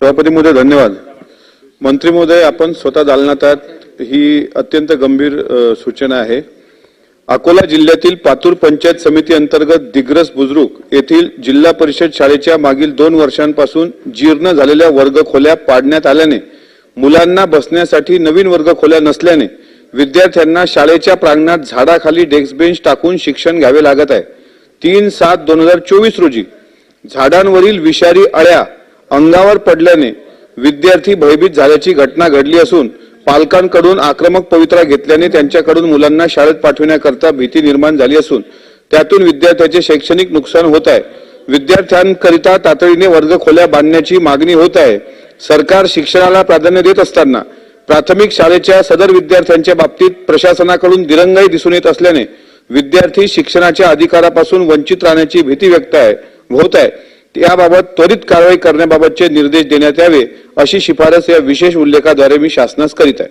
सभापती महोदय धन्यवाद. मंत्री महोदय आपण स्वतः दालनात आहात. ही अत्यंत गंभीर सूचना आहे. अकोला जिल्ह्यातील पातूर पंचायत समिती अंतर्गत दिग्रस बुजुर्ग येथील जिल्हा परिषद शाळेच्या मागील दोन वर्षांपासून जीर्ण झालेल्या वर्गखोल्या पाडण्यात आल्याने मुलांना बसण्यासाठी नवीन वर्गखोल्या नसल्याने विद्यार्थ्यांना शाळेच्या प्रांगणात झाडाखाली डेस्क बेंच टाकून शिक्षण घ्यावे लागत आहे. तीन सात दोन हजार चोवीस रोजी झाडांवरील विषारी अळ्या अंगावर पडल्याने विद्यार्थी भयभीत झाल्याची घटना घडली असून पालकांकडून आक्रमक पवित्रा घेतल्याने त्यांच्याकडून मुलांना शाळेत पाठविण्याकरता भीती निर्माण झाली असून त्यातून विद्यार्थ्याचे शैक्षणिक नुकसान होत आहे. विद्यार्थ्यांकरिता तातडीने वर्ग खोल्या बांधण्याची मागणी होत आहे. सरकार शिक्षणाला प्राधान्य देत असताना प्राथमिक शाळेच्या सदर विद्यार्थ्यांच्या बाबतीत प्रशासनाकडून दिरंगाई दिसून येत असल्याने विद्यार्थी शिक्षणाच्या अधिकारापासून वंचित राहण्याची भीती व्यक्त आहे होत आहे. याबाबत त्वरित कारवाई करण्याबाबतचे निर्देश देण्यात यावे अशी शिफारस या विशेष उल्लेखाद्वारे मी शासनास करीत आहे.